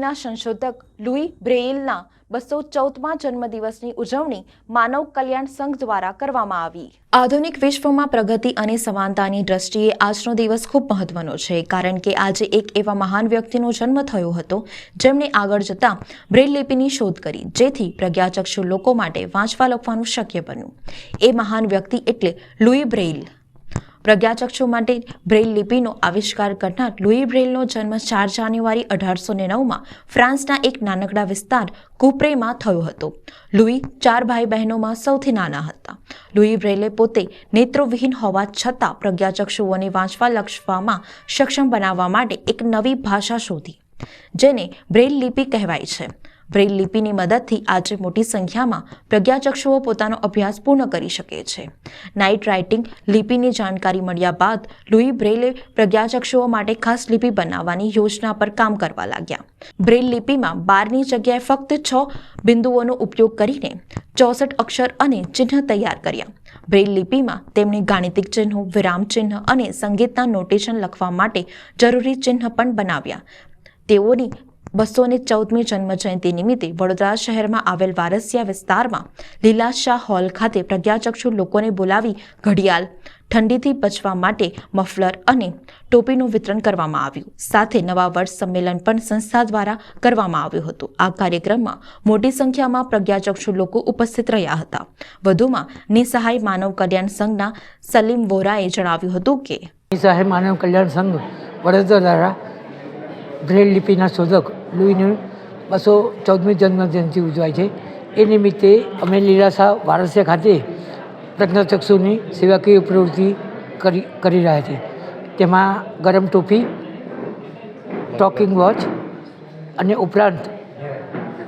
લિપિના સંશોધક લુઈ બ્રેઇલના બસો ચૌદમા જન્મદિવસની ઉજવણી માનવ કલ્યાણ સંઘ દ્વારા કરવામાં આવી. આધુનિક વિશ્વમાં પ્રગતિ અને સમાનતાની દ્રષ્ટિએ આજનો દિવસ ખૂબ મહત્વનો છે, કારણ કે આજે એક એવા મહાન વ્યક્તિનો જન્મ થયો હતો, જેમણે આગળ જતા બ્રેઇલ લિપિની શોધ કરી, જેથી પ્રજ્ઞાચક્ષુ લોકો માટે વાંચવા લખવાનું શક્ય બન્યું. એ મહાન વ્યક્તિ એટલે લુઈ બ્રેઇલ. પ્રજ્ઞાચક્ષુ માટે બ્રેઇલ લિપિનો આવિષ્કાર કરનાર લુઈ બ્રેઇલનો જન્મ ચાર જાન્યુઆરી અઢારસો ને નવમાં ફ્રાન્સના એક નાનકડા વિસ્તાર કુપ્રેમાં થયો હતો. લુઈ ચાર ભાઈ બહેનોમાં સૌથી નાના હતા. લુઈ બ્રેઇલે પોતે નેત્રોવિહીન હોવા છતાં પ્રજ્ઞાચક્ષુઓને વાંચવા લખવામાં સક્ષમ બનાવવા માટે એક નવી ભાષા શોધી, જેને બ્રેઇલ લિપિ કહેવાય છે. બ્રેઇલ લિપિની મદદથી આજે મોટી સંખ્યામાં પ્રજ્ઞાચક્ષુઓ પોતાનો અભ્યાસ પૂર્ણ કરી શકે છે. નાઇટ રાઇટિંગ લિપિની જાણકારી મળ્યા બાદ લુઈ બ્રેઇલે પ્રજ્ઞાચક્ષુઓ માટે ખાસ લિપિ બનાવવાની યોજના પર કામ કરવા લાગ્યા. બ્રેઇલ લિપિમાં બારની જગ્યાએ ફક્ત છ બિંદુઓનો ઉપયોગ કરીને ચોસઠ અક્ષર અને ચિહ્ન તૈયાર કર્યા. બ્રેઇલ લિપિમાં તેમણે ગાણિતિક ચિહ્નો, વિરામ ચિહ્ન અને સંગીતના નોટેશન લખવા માટે જરૂરી ચિહ્ન પણ બનાવ્યા. તેઓની બસો ને ચૌદમી જન્મજયંતિ નિમિત્તે વડોદરા શહેરમાં આવેલ વારસિયા વિસ્તારમાં લીલાશાહ હોલ ખાતે પ્રજ્ઞાચક્ષુ લોકોને બોલાવી ઘડિયાળ ઠંડીથી બચવા માટે મફલર અને ટોપીનું વિતરણ કરવામાં આવ્યું. સાથે નવા વર્ષ સંમેલન પણ સંસ્થા દ્વારા કરવામાં આવ્યું હતું. આ કાર્યક્રમમાં મોટી સંખ્યામાં પ્રજ્ઞાચક્ષુ લોકો ઉપસ્થિત રહ્યા હતા. વધુમાં નિસહાય માનવ કલ્યાણ સંઘના સલીમ વોરાએ જણાવ્યું હતું કે નિસહાય માનવ કલ્યાણ સંઘ વડોદરા દ્વારા બ્રેલ લિપિના શોધક લુઈની બસો ચૌદમી જન્મજયંતિ ઉજવાય છે. એ નિમિત્તે અમે લીલાશા વારસિયા ખાતે પ્રજ્ઞાચક્ષુની સેવાકીય પ્રવૃત્તિ કરી કરી રહ્યા છીએ તેમાં ગરમ ટોપી ટોકિંગ વોચ અને ઉપરાંત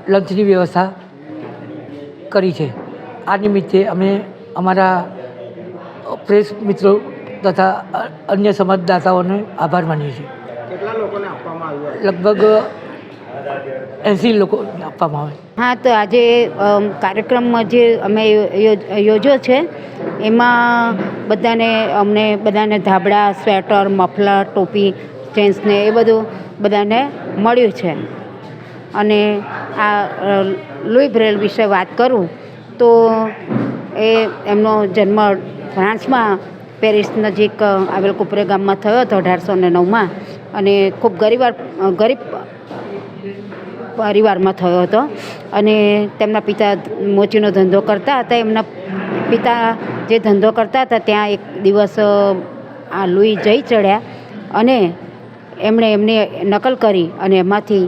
લંચની વ્યવસ્થા કરી છે. આ નિમિત્તે અમે અમારા પ્રેસ મિત્રો તથા અન્ય સમાજદાતાઓને આભાર માનીએ છીએ. લગભગ એંસી લોકો આપવામાં આવે. હા, તો આજે કાર્યક્રમમાં જે અમે યોજ્યો છે, એમાં બધાને, અમને બધાને ધાબળા, સ્વેટર, મફલર, ટોપી જેન્ટ્સને એ બધું બધાને મળ્યું છે. અને આ લુઈ બ્રેલ વિશે વાત કરું, તો એ એમનો જન્મ ફ્રાન્સમાં પેરિસ નજીક આવેલ કુપરે ગામમાં થયો હતો અઢારસો ને નવમાં. અને ખૂબ ગરીબ ગરીબ પરિવારમાં થયો હતો અને તેમના પિતા મોચીનો ધંધો કરતા હતા. એમના પિતા જે ધંધો કરતા હતા, ત્યાં એક દિવસ આ લુઈ જઈ ચડ્યા અને એમણે એમની નકલ કરી અને એમાંથી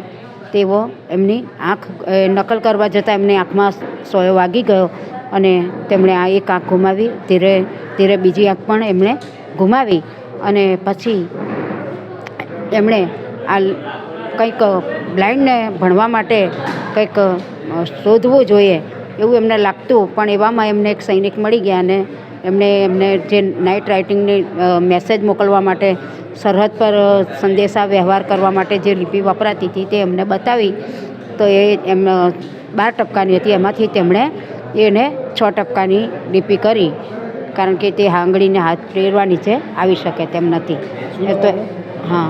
તેઓ એમની આંખ નકલ કરવા જતાં એમની આંખમાં સોયો વાગી ગયો અને તેમણે આ એક આંખ ગુમાવી, ધીરે ધીરે બીજી આંખ પણ એમણે ગુમાવી અને પછી એમણે આ કંઈક બ્લાઇન્ડને ભણવા માટે કંઈક શોધવું જોઈએ એવું એમને લાગતું. પણ એવામાં એમને એક સૈનિક મળી ગયા અને એમણે એમને જે નાઇટ રાઇટિંગની મેસેજ મોકલવા માટે, સરહદ પર સંદેશા વ્યવહાર કરવા માટે જે લિપિ વપરાતી હતી તે એમને બતાવી. તો એ એમ બાર ટપકાની હતી. એમાંથી તેમણે એને છ ટપકાની લિપિ કરી. કારણ કે તે આંગળીને હાથ ફેરવાની છે. આવી શકે તેમ નથી. તો, હા.